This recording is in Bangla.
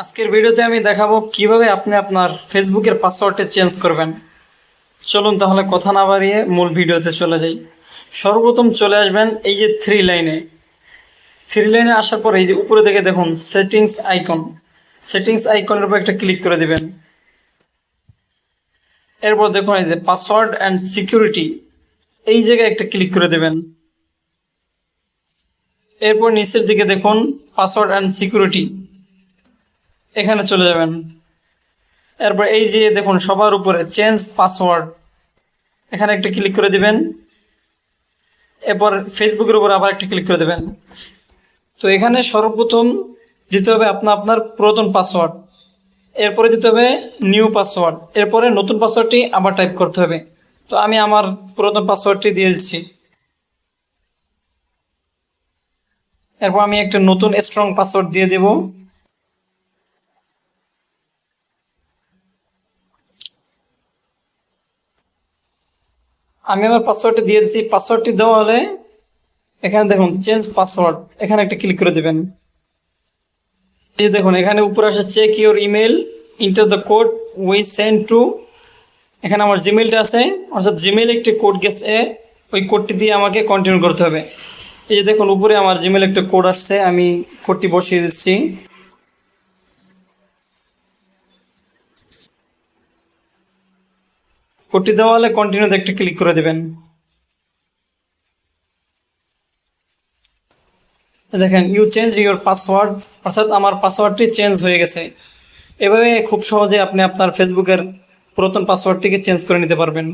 আজকের ভিডিওতে আমি দেখাবো কীভাবে আপনি আপনার ফেসবুকের পাসওয়ার্ডটা চেঞ্জ করবেন। চলুন তাহলে কথা না বাড়িয়ে মূল ভিডিওতে চলে যাই। সর্বপ্রথম চলে আসবেন এই যে থ্রি লাইনে থ্রি লাইনে আসার পর এই যে উপরে দেখে দেখুন সেটিংস আইকন সেটিংস আইকনের উপর একটা ক্লিক করে দিবেন। এরপর দেখুন এই যে পাসওয়ার্ড অ্যান্ড সিকিউরিটি এই জায়গায় একটা ক্লিক করে দেবেন। এরপর নিচের দিকে দেখুন পাসওয়ার্ড অ্যান্ড সিকিউরিটি এখানে চলে যাবেন। এরপর এই যে দেখুন, সবার উপরে চেঞ্জ পাসওয়ার্ড এখানে একটা ক্লিক করে দিবেন। এরপর ফেসবুকের উপর আবার একটা ক্লিক করে দেবেন। তো এখানে সর্বপ্রথম দিতে হবে আপনার আপনার পুরাতন পাসওয়ার্ড এরপরে দিতে হবে নিউ পাসওয়ার্ড এরপরে নতুন পাসওয়ার্ডটি আবার টাইপ করতে হবে। তো আমি আমার পুরাতন পাসওয়ার্ডটি দিয়ে দিচ্ছি। এরপর আমি একটা নতুন স্ট্রং পাসওয়ার্ড দিয়ে দেব। আমি আমার পাসওয়ার্ডটি দিয়ে দিচ্ছি। পাসওয়ার্ডটি দেওয়া হলে এখানে দেখুন চেঞ্জ পাসওয়ার্ড এখানে একটা ক্লিক করে দেবেন। এই দেখুন, এখানে উপরে আসে check your email enter the code we send to এখানে আমার জিমেলটা আছে। অর্থাৎ জিমেল একটি কোড গেছে, ওই কোডটি দিয়ে আমাকে কন্টিনিউ করতে হবে। এই যে দেখুন, উপরে আমার জিমেল একটা কোড আসছে, আমি কোডটি বসিয়ে দিচ্ছি। কোডটি দেওয়া হলে কন্টিনিউতে একটা ক্লিক করে দেবেন। দেখেন ইউ চেঞ্জ ইউর পাসওয়ার্ড অর্থাৎ আমার পাসওয়ার্ডটি চেঞ্জ হয়ে গেছে। এভাবে খুব সহজে আপনি আপনার ফেসবুকের পুরাতন পাসওয়ার্ডটিকে চেঞ্জ করে নিতে পারবেন।